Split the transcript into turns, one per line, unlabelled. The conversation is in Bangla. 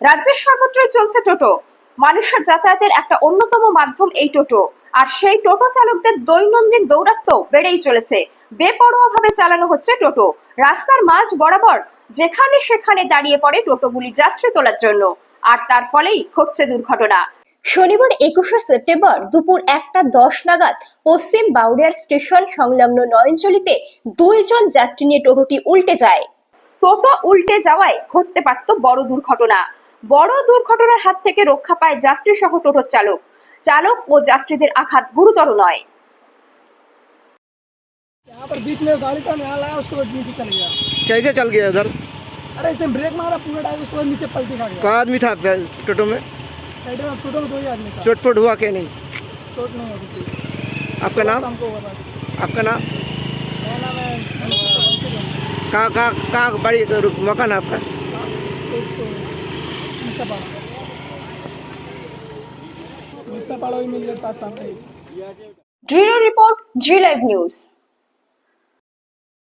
রাজ্যের সর্বত্রই চলছে টোটো। মানুষের যাতায়াতের একটা অন্যতম মাধ্যম এই টোটো। আর সেই টোটো চালকদের দৈনন্দিন দৌরাত্ম্য বেড়েই চলেছে। বেপরোয়া ভাবে চালানো হচ্ছে টোটো। রাস্তার মাঝ বরাবর যেখানে সেখানে দাঁড়িয়ে পড়ে টোটোগুলি যাত্রী তোলার জন্য। আর তার ফলেই ঘটছে দুর্ঘটনা। শনিবার একুশে সেপ্টেম্বর দুপুর একটা দশ নাগাদ পশ্চিম বাউরিয়ার স্টেশন সংলগ্ন নয়নজলিতে দুইজন যাত্রী নিয়ে টোটোটি উল্টে যায়। টোটো উল্টে যাওয়ায় ঘটতে পারত বড় দুর্ঘটনা। বড় দুর্ঘটনার হাত থেকে রক্ষা পায় যাত্রী সহ টোটোর চালক চালক ও যাত্রীদের আঘাত গুরুতর নয়
यहाँ पर बीच में गाड़ी का नया लाया उसके बाद नीचे चल गया
कैसे चल गया उधर
अरे इसने ब्रेक मारा पूरा टाइम उसके बाद नीचे पलटी खा गया
कहा आदमी था पहले टोटो में
साइड में टोटल दो ही आदमी था
चोटपट हुआ क्या नहीं
चोट नहीं होती थी
आपका नाम
हमको हुआ था
आपका नाम
मेरा नाम है
कहाँ कहाँ कहाँ बड़ी मकान है आपका
পাড়া মিস্তা পাড়া ওই মিলের পাশ
সামনে রিপোর্ট জি লাইভ নিউজ